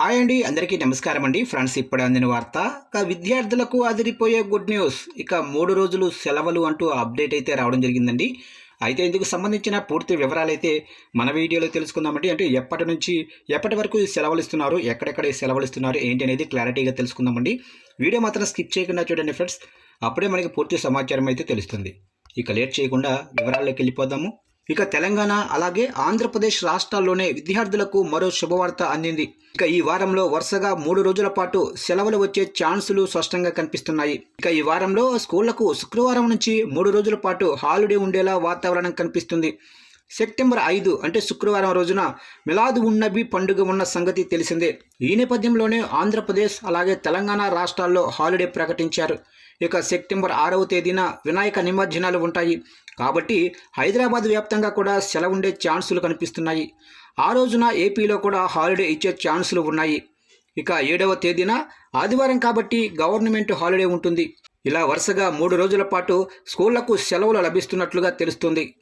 Hi అండి అందరికీ నమస్కారం అండి. ఫ్రెండ్స్ ఇప్పుడు అందిన వార్త ఇక విద్యార్థులకు అదిరిపోయే గుడ్ న్యూస్. ఇక మూడు రోజులు సెలవులు అంటూ అప్డేట్ అయితే రావడం జరిగిందండి. అయితే ఇందుకు సంబంధించిన పూర్తి వివరాలు అయితే మన వీడియోలో తెలుసుకుందామండి. అంటే ఎప్పటి నుంచి ఎప్పటి వరకు సెలవులు ఇస్తున్నారు ఎక్కడెక్కడ సెలవులు ఇస్తున్నారు ఏంటి అనేది క్లారిటీగా తెలుసుకుందామండి. వీడియో మాత్రం స్కిప్ చేయకుండా చూడండి ఫ్రెండ్స్. అప్పుడే మనకి పూర్తి సమాచారం అయితే తెలుస్తుంది. ఇక లేట్ చేయకుండా వివరాల్లోకి వెళ్ళిపోదాము. ఇక తెలంగాణ అలాగే ఆంధ్రప్రదేశ్ రాష్ట్రాల్లోనే విద్యార్థులకు మరో శుభవార్త అందింది. ఇక ఈ వారంలో వరుసగా మూడు రోజుల పాటు సెలవులు వచ్చే ఛాన్సులు స్పష్టంగా కనిపిస్తున్నాయి. ఇక ఈ వారంలో స్కూళ్ళకు శుక్రవారం నుంచి మూడు రోజుల పాటు హాలిడే ఉండేలా వాతావరణం కనిపిస్తుంది. సెప్టెంబర్ ఐదు అంటే శుక్రవారం రోజున మిలాద్ ఉన్నబి పండుగ ఉన్న సంగతి తెలిసిందే. ఈ నేపథ్యంలోనే ఆంధ్రప్రదేశ్ అలాగే తెలంగాణ రాష్ట్రాల్లో హాలిడే ప్రకటించారు. ఇక సెప్టెంబర్ ఆరవ తేదీన వినాయక నిమజ్జనాలు ఉంటాయి. కాబట్టి హైదరాబాద్ వ్యాప్తంగా కూడా సెలవుండే ఛాన్సులు కనిపిస్తున్నాయి. ఆ రోజున ఏపీలో కూడా హాలిడే ఇచ్చే ఛాన్సులు ఉన్నాయి. ఇక ఏడవ తేదీన ఆదివారం కాబట్టి గవర్నమెంట్ హాలిడే ఉంటుంది. ఇలా వరుసగా మూడు రోజుల పాటు స్కూళ్ళకు సెలవులు లభిస్తున్నట్లుగా తెలుస్తుంది.